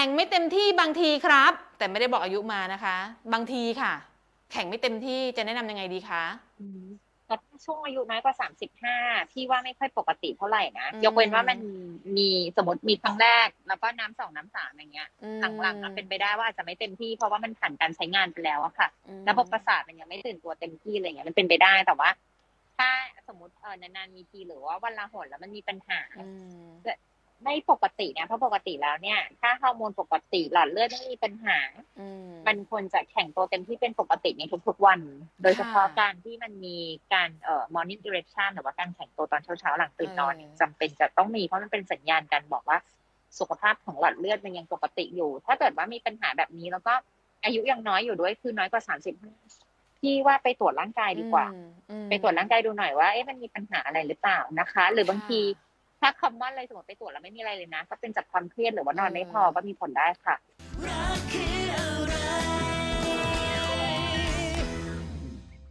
ข่งไม่เต็มที่บางทีครับ แต่ไม่ได้บอกอายุมานะคะ บางทีค่ะ แข่งไม่เต็มที่จะแนะนำยังไงดีคะอืมแต่ถ้าช่วงอายุน้อยกว่าสามสิบห้าพี่ว่าไม่ค่อยปกติเท่าไหร่นะอืมยกเว้นว่ามันมีสมมติมีครั้งแรก แล้วก็น้ำสองน้ำสามอย่างเงี้ยอืมหลังๆอะเป็นไปได้ว่าอาจจะไม่เต็มที่เพราะว่ามันผ่านการใช้งานไปแล้วอะค่ะอืมระบบประสาทมันยังไม่ตื่นตัวเต็มที่อะไรเงี้ยมันเป็นไปได้แต่ว่า ถ้าสมมติเออนานๆมีทีหรือว่าวันละหนแล้วมันมีปัญหาอืม ไม่ปกตินะเพราะปกติแล้วเนี่ย ถ้าฮอร์โมนปกติหลอดเลือดไม่มีปัญหาอืมมันควรจะแข่งตัวเต็มที่เป็นปกติในทุกๆวัน โดยเฉพาะค่ะการที่มันมีการเอ่อ morning direction หรือว่าการแข่งตัวตอนเช้าๆหลังตื่นนอนเออจำเป็นจะต้องมีเพราะมันเป็นสัญญาณการบอกว่าสุขภาพของหลอดเลือดมันยังปกติอยู่ ถ้าเกิดว่ามีปัญหาแบบนี้แล้วก็อายุยังน้อยอยู่ด้วยคือน้อยกว่าสามสิบพี่ว่าไปตรวจร่างกายดีกว่าอืมอืมไปตรวจร่างกายดูหน่อยว่าเอ๊ะมันมีปัญหาอะไรหรือเปล่านะคะ หรือบางทีค่ะ ถ้าคอมมอนเลยสมมติไปตรวจแล้วไม่มีอะไรเลยนะ ก็เป็นจากความเครียดหรือว่านอนไม่พออืมก็มีผลได้ค่ะ